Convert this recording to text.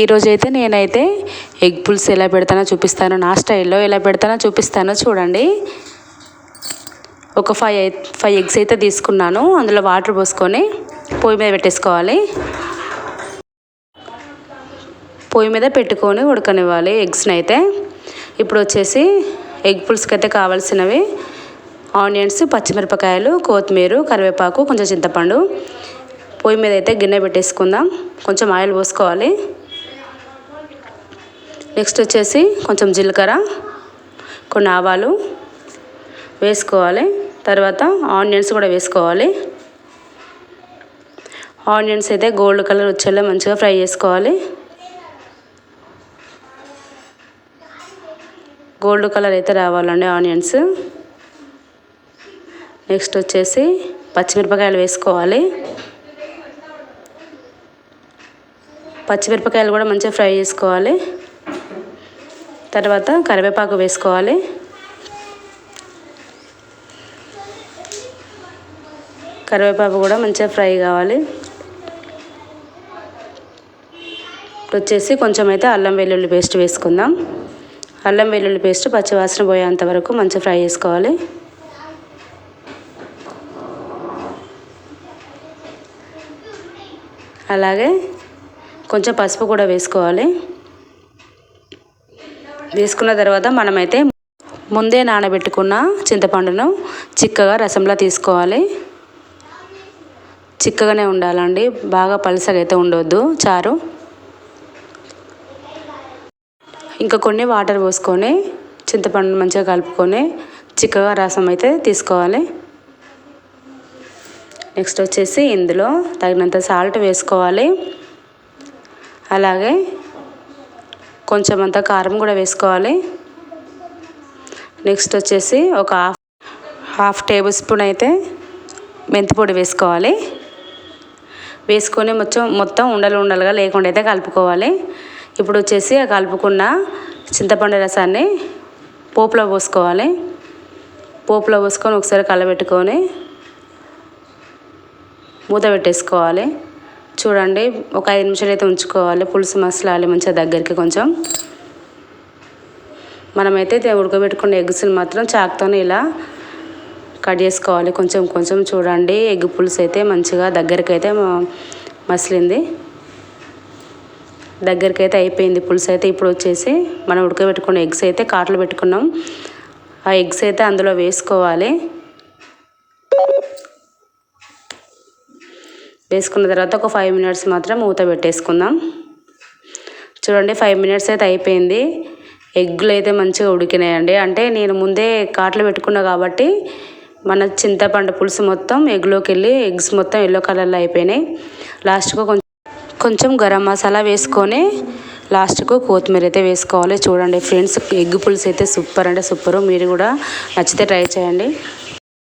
ఈరోజు అయితే నేనైతే ఎగ్ పుల్స్ ఎలా పెడతానో చూపిస్తాను. నా స్టైల్లో ఎలా పెడతానో చూపిస్తానో. చూడండి. ఒక ఫైవ్ ఫైవ్ ఎగ్స్ అయితే తీసుకున్నాను. అందులో వాటర్ పోసుకొని పొయ్యి మీద పెట్టేసుకోవాలి. పొయ్యి మీద పెట్టుకొని ఉడకనివ్వాలి ఎగ్స్ని అయితే. ఇప్పుడు వచ్చేసి ఎగ్ పుల్స్కి అయితే కావాల్సినవి ఆనియన్స్ పచ్చిమిరపకాయలు కొత్తిమీర కరివేపాకు కొంచెం చింతపండు. పొయ్యి మీద అయితే గిన్నె పెట్టేసుకుందాం. కొంచెం ఆయిల్ పోసుకోవాలి. నెక్స్ట్ వచ్చేసి కొంచెం జీలకర్ర కొన్ని ఆవాలు వేసుకోవాలి. తర్వాత ఆనియన్స్ కూడా వేసుకోవాలి. ఆనియన్స్ అయితే గోల్డ్ కలర్ వచ్చేలా మంచిగా ఫ్రై చేసుకోవాలి. గోల్డ్ కలర్ అయితే రావాలండి ఆనియన్స్. నెక్స్ట్ వచ్చేసి పచ్చిమిరపకాయలు వేసుకోవాలి. పచ్చిమిరపకాయలు కూడా మంచిగా ఫ్రై చేసుకోవాలి. తర్వాత కరివేపాకు వేసుకోవాలి. కరివేపాకు కూడా మంచిగా ఫ్రై కావాలి. వచ్చేసి కొంచెం అయితే అల్లం వెల్లుల్లి పేస్ట్ వేసుకుందాం. అల్లం వెల్లుల్లి పేస్ట్ పచ్చివాసన పోయేంత వరకు మంచిగా ఫ్రై చేసుకోవాలి. అలాగే కొంచెం పసుపు కూడా వేసుకోవాలి. వేసుకున్న తర్వాత మనమైతే ముందే నానబెట్టుకున్న చింతపండును చిక్కగా రసంలో తీసుకోవాలి. చిక్కగానే ఉండాలండి. బాగా పలసగా అయితే ఉండొద్దు. చారు. ఇంకా కొన్ని వాటర్ పోసుకొని చింతపండు మంచిగా కలుపుకొని చిక్కగా రసం అయితే తీసుకోవాలి. నెక్స్ట్ వచ్చేసి ఇందులో తగినంత సాల్ట్ వేసుకోవాలి. అలాగే కొంచెం అంత కారం కూడా వేసుకోవాలి. నెక్స్ట్ వచ్చేసి ఒక హాఫ్ హాఫ్ టేబుల్ స్పూన్ అయితే మెంతిపొడి వేసుకోవాలి. వేసుకొని మొత్తం మొత్తం ఉండలు ఉండలుగా లేకుండా అయితే కలుపుకోవాలి. ఇప్పుడు వచ్చేసి ఆ కలుపుకున్న చింతపండు రసాన్ని పోపులో పోసుకోవాలి. పోపులో పోసుకొని ఒకసారి కలబెట్టుకొని మూత పెట్టేసుకోవాలి. చూడండి ఒక ఐదు నిమిషాలు అయితే ఉంచుకోవాలి. పులుసు మసలాలి మంచిగా దగ్గరికి కొంచెం. మనమైతే ఉడకబెట్టుకున్న ఎగ్స్ని మాత్రం చాకుతోనే ఇలా కట్ చేసుకోవాలి. కొంచెం కొంచెం చూడండి. ఎగ్ పులుసు అయితే మంచిగా దగ్గరికి అయితే మసిలింది. దగ్గరికి అయితే అయిపోయింది పులుసు అయితే. ఇప్పుడు వచ్చేసి మనం ఉడకబెట్టుకున్న ఎగ్స్ అయితే కాటలు పెట్టుకున్నాం. ఆ ఎగ్స్ అయితే అందులో వేసుకోవాలి. వేసుకున్న తర్వాత ఒక ఫైవ్ మినిట్స్ మాత్రం మూత పెట్టేసుకుందాం. చూడండి ఫైవ్ మినిట్స్ అయితే అయిపోయింది. ఎగ్గులు అయితే మంచిగా ఉడికినాయండి. అంటే నేను ముందే కాట్లు పెట్టుకున్నా కాబట్టి మన చింతపండు పులుసు మొత్తం ఎగ్లోకి వెళ్ళి ఎగ్స్ మొత్తం ఎల్లో కలర్లో అయిపోయినాయి. లాస్ట్కు కొంచెం కొంచెం గరం మసాలా వేసుకొని లాస్ట్కు కొత్తిమీర అయితే వేసుకోవాలి. చూడండి ఫ్రెండ్స్ ఎగ్ పులుసు అయితే సూపర్ అంటే సూపర్ మీరు కూడా నచ్చితే ట్రై చేయండి.